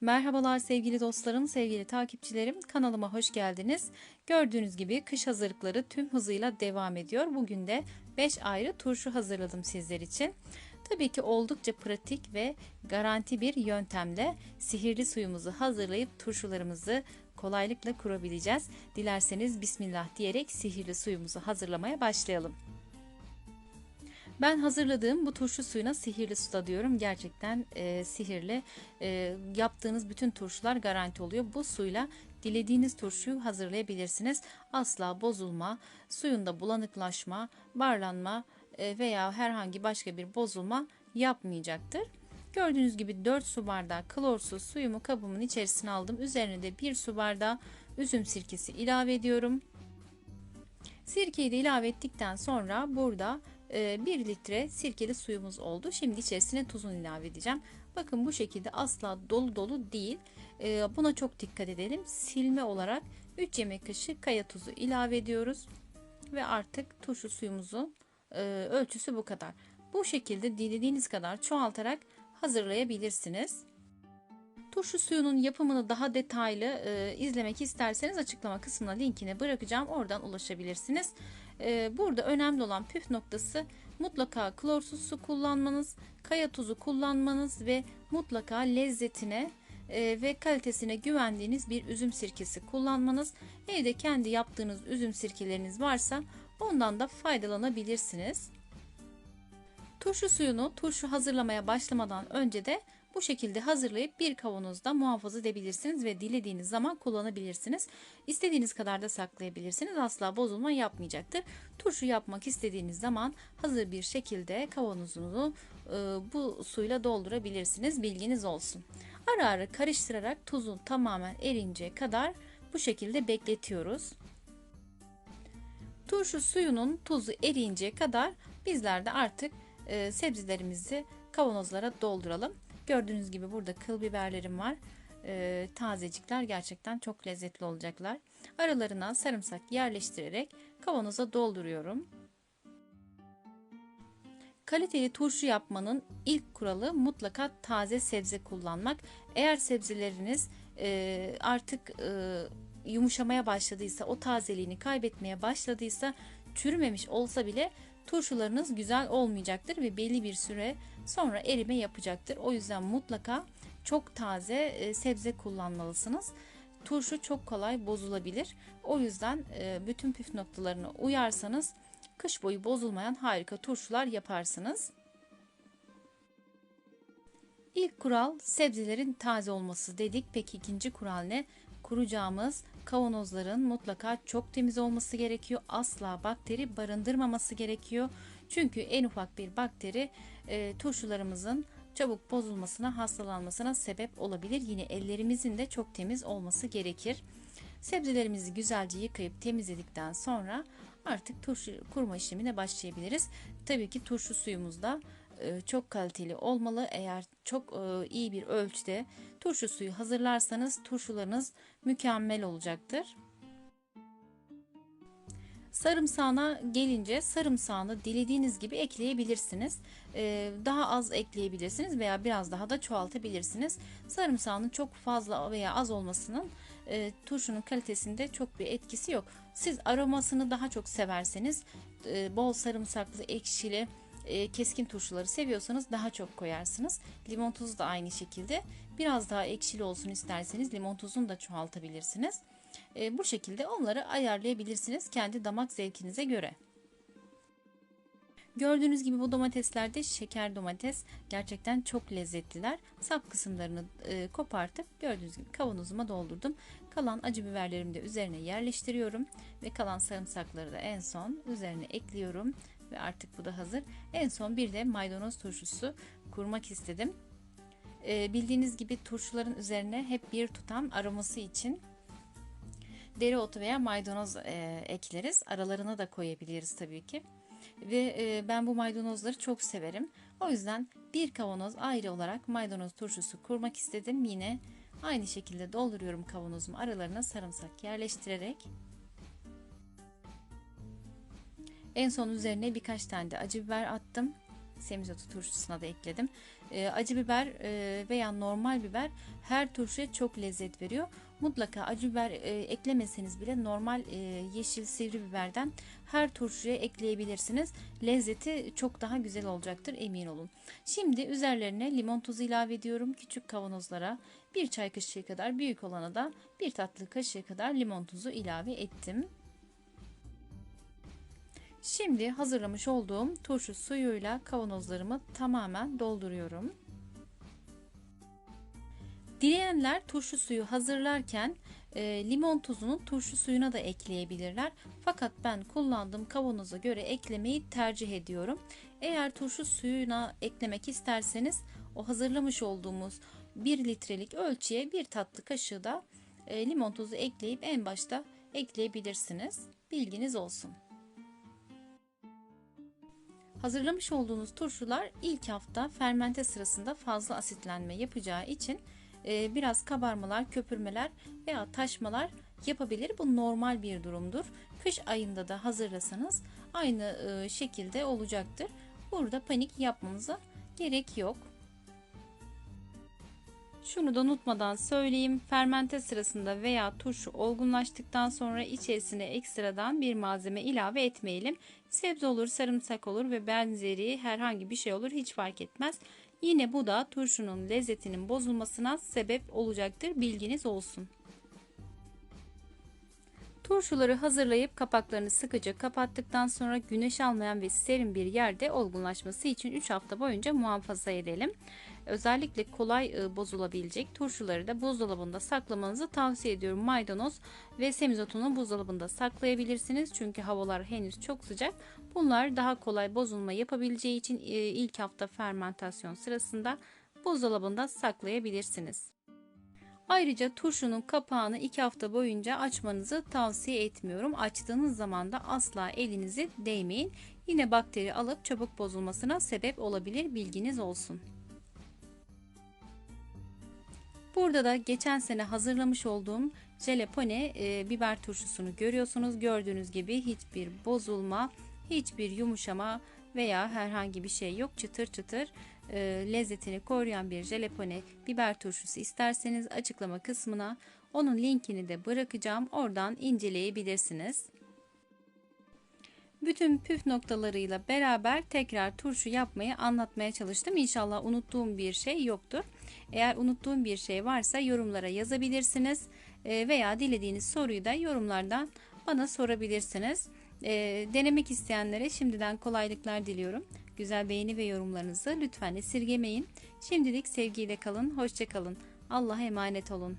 Merhabalar sevgili dostlarım, sevgili takipçilerim. Kanalıma hoş geldiniz. Gördüğünüz gibi kış hazırlıkları tüm hızıyla devam ediyor. Bugün de 5 ayrı turşu hazırladım sizler için. Tabii ki oldukça pratik ve garanti bir yöntemle sihirli suyumuzu hazırlayıp turşularımızı kolaylıkla kurabileceğiz. Dilerseniz bismillah diyerek sihirli suyumuzu hazırlamaya başlayalım. Ben hazırladığım bu turşu suyuna sihirli suda diyorum. Gerçekten e, sihirli. E, yaptığınız bütün turşular garanti oluyor. Bu suyla dilediğiniz turşuyu hazırlayabilirsiniz. Asla bozulma, suyunda bulanıklaşma, barlanma e, veya herhangi başka bir bozulma yapmayacaktır. Gördüğünüz gibi 4 su bardağı klorsuz suyumu kabımın içerisine aldım. Üzerine de 1 su bardağı üzüm sirkesi ilave ediyorum. Sirkeyi de ilave ettikten sonra burada 1 ee, litre sirkeli suyumuz oldu. Şimdi içerisine tuzunu ilave edeceğim. Bakın bu şekilde asla dolu dolu değil. Ee, buna çok dikkat edelim. Silme olarak 3 yemek kaşığı kaya tuzu ilave ediyoruz. Ve artık turşu suyumuzun e, ölçüsü bu kadar. Bu şekilde dilediğiniz kadar çoğaltarak hazırlayabilirsiniz. Turşu suyunun yapımını daha detaylı e, izlemek isterseniz açıklama kısmına linkini bırakacağım. Oradan ulaşabilirsiniz. E, burada önemli olan püf noktası mutlaka klorsuz su kullanmanız, kaya tuzu kullanmanız ve mutlaka lezzetine e, ve kalitesine güvendiğiniz bir üzüm sirkesi kullanmanız. Evde kendi yaptığınız üzüm sirkeleriniz varsa ondan da faydalanabilirsiniz. Turşu suyunu turşu hazırlamaya başlamadan önce de bu şekilde hazırlayıp bir kavanozda muhafaza edebilirsiniz ve dilediğiniz zaman kullanabilirsiniz. İstediğiniz kadar da saklayabilirsiniz. Asla bozulma yapmayacaktır. Turşu yapmak istediğiniz zaman hazır bir şekilde kavanozunuzu e, bu suyla doldurabilirsiniz. Bilginiz olsun. Ara ara karıştırarak tuzun tamamen erinceye kadar bu şekilde bekletiyoruz. Turşu suyunun tuzu eriyinceye kadar bizler de artık e, sebzelerimizi kavanozlara dolduralım. Gördüğünüz gibi burada kıl biberlerim var. Ee, tazecikler gerçekten çok lezzetli olacaklar. Aralarına sarımsak yerleştirerek kavanoza dolduruyorum. Kaliteli turşu yapmanın ilk kuralı mutlaka taze sebze kullanmak. Eğer sebzeleriniz e, artık e, yumuşamaya başladıysa, o tazeliğini kaybetmeye başladıysa, çürümemiş olsa bile turşularınız güzel olmayacaktır ve belli bir süre sonra erime yapacaktır. O yüzden mutlaka çok taze e, sebze kullanmalısınız. Turşu çok kolay bozulabilir. O yüzden e, bütün püf noktalarına uyarsanız kış boyu bozulmayan harika turşular yaparsınız. İlk kural sebzelerin taze olması dedik. Peki ikinci kural ne? Kuracağımız kavanozların mutlaka çok temiz olması gerekiyor. Asla bakteri barındırmaması gerekiyor. Çünkü en ufak bir bakteri e, turşularımızın çabuk bozulmasına, hastalanmasına sebep olabilir. Yine ellerimizin de çok temiz olması gerekir. Sebzelerimizi güzelce yıkayıp temizledikten sonra artık turşu kurma işlemine başlayabiliriz. Tabii ki turşu suyumuzda e, çok kaliteli olmalı. Eğer çok e, iyi bir ölçüde turşu suyu hazırlarsanız turşularınız mükemmel olacaktır. Sarımsağına gelince sarımsağını dilediğiniz gibi ekleyebilirsiniz. Ee, daha az ekleyebilirsiniz veya biraz daha da çoğaltabilirsiniz. Sarımsağının çok fazla veya az olmasının e, turşunun kalitesinde çok bir etkisi yok. Siz aromasını daha çok severseniz e, bol sarımsaklı, ekşili, e, keskin turşuları seviyorsanız daha çok koyarsınız. Limon tuzu da aynı şekilde. Biraz daha ekşili olsun isterseniz limon tuzunu da çoğaltabilirsiniz. E, bu şekilde onları ayarlayabilirsiniz kendi damak zevkinize göre. Gördüğünüz gibi bu domatesler de şeker domates. Gerçekten çok lezzetliler. Sap kısımlarını e, kopartıp gördüğünüz gibi kavanozuma doldurdum. Kalan acı biberlerimi de üzerine yerleştiriyorum. Ve kalan sarımsakları da en son üzerine ekliyorum. Ve artık bu da hazır. En son bir de maydanoz turşusu kurmak istedim. E, bildiğiniz gibi turşuların üzerine hep bir tutam aroması için dereotu veya maydanoz e, ekleriz. Aralarına da koyabiliriz tabii ki. Ve e, ben bu maydanozları çok severim. O yüzden bir kavanoz ayrı olarak maydanoz turşusu kurmak istedim. Yine aynı şekilde dolduruyorum kavanozumu aralarına sarımsak yerleştirerek. En son üzerine birkaç tane de acı biber attım. Semizotu turşusuna da ekledim. E, acı biber e, veya normal biber her turşuya çok lezzet veriyor. Mutlaka acı biber e, eklemeseniz bile normal e, yeşil sivri biberden her turşuya ekleyebilirsiniz. Lezzeti çok daha güzel olacaktır emin olun. Şimdi üzerlerine limon tuzu ilave ediyorum. Küçük kavanozlara bir çay kaşığı kadar büyük olana da bir tatlı kaşığı kadar limon tuzu ilave ettim. Şimdi hazırlamış olduğum turşu suyuyla kavanozlarımı tamamen dolduruyorum. Dileyenler turşu suyu hazırlarken e, limon tuzunu turşu suyuna da ekleyebilirler. Fakat ben kullandığım kavanoza göre eklemeyi tercih ediyorum. Eğer turşu suyuna eklemek isterseniz o hazırlamış olduğumuz 1 litrelik ölçüye bir tatlı kaşığı da e, limon tuzu ekleyip en başta ekleyebilirsiniz. Bilginiz olsun. Hazırlamış olduğunuz turşular ilk hafta fermente sırasında fazla asitlenme yapacağı için e, biraz kabarmalar, köpürmeler veya taşmalar yapabilir. Bu normal bir durumdur. Kış ayında da hazırlasanız aynı e, şekilde olacaktır. Burada panik yapmanıza gerek yok. Şunu da unutmadan söyleyeyim. Fermente sırasında veya turşu olgunlaştıktan sonra içerisine ekstradan bir malzeme ilave etmeyelim. Sebze olur, sarımsak olur ve benzeri herhangi bir şey olur hiç fark etmez. Yine bu da turşunun lezzetinin bozulmasına sebep olacaktır. Bilginiz olsun. Turşuları hazırlayıp kapaklarını sıkıca kapattıktan sonra güneş almayan ve serin bir yerde olgunlaşması için 3 hafta boyunca muhafaza edelim. Özellikle kolay e, bozulabilecek turşuları da buzdolabında saklamanızı tavsiye ediyorum. Maydanoz ve semizotunu buzdolabında saklayabilirsiniz. Çünkü havalar henüz çok sıcak. Bunlar daha kolay bozulma yapabileceği için e, ilk hafta fermentasyon sırasında buzdolabında saklayabilirsiniz. Ayrıca turşunun kapağını 2 hafta boyunca açmanızı tavsiye etmiyorum. Açtığınız zaman da asla elinizi değmeyin. Yine bakteri alıp çabuk bozulmasına sebep olabilir bilginiz olsun. Burada da geçen sene hazırlamış olduğum jelepone e, biber turşusunu görüyorsunuz. Gördüğünüz gibi hiçbir bozulma, hiçbir yumuşama veya herhangi bir şey yok. Çıtır çıtır e, lezzetini koruyan bir jelepone biber turşusu isterseniz açıklama kısmına onun linkini de bırakacağım. Oradan inceleyebilirsiniz. Bütün püf noktalarıyla beraber tekrar turşu yapmayı anlatmaya çalıştım. İnşallah unuttuğum bir şey yoktur. Eğer unuttuğum bir şey varsa yorumlara yazabilirsiniz e, veya dilediğiniz soruyu da yorumlardan bana sorabilirsiniz. E, denemek isteyenlere şimdiden kolaylıklar diliyorum. Güzel beğeni ve yorumlarınızı lütfen esirgemeyin. Şimdilik sevgiyle kalın, hoşçakalın. Allah'a emanet olun.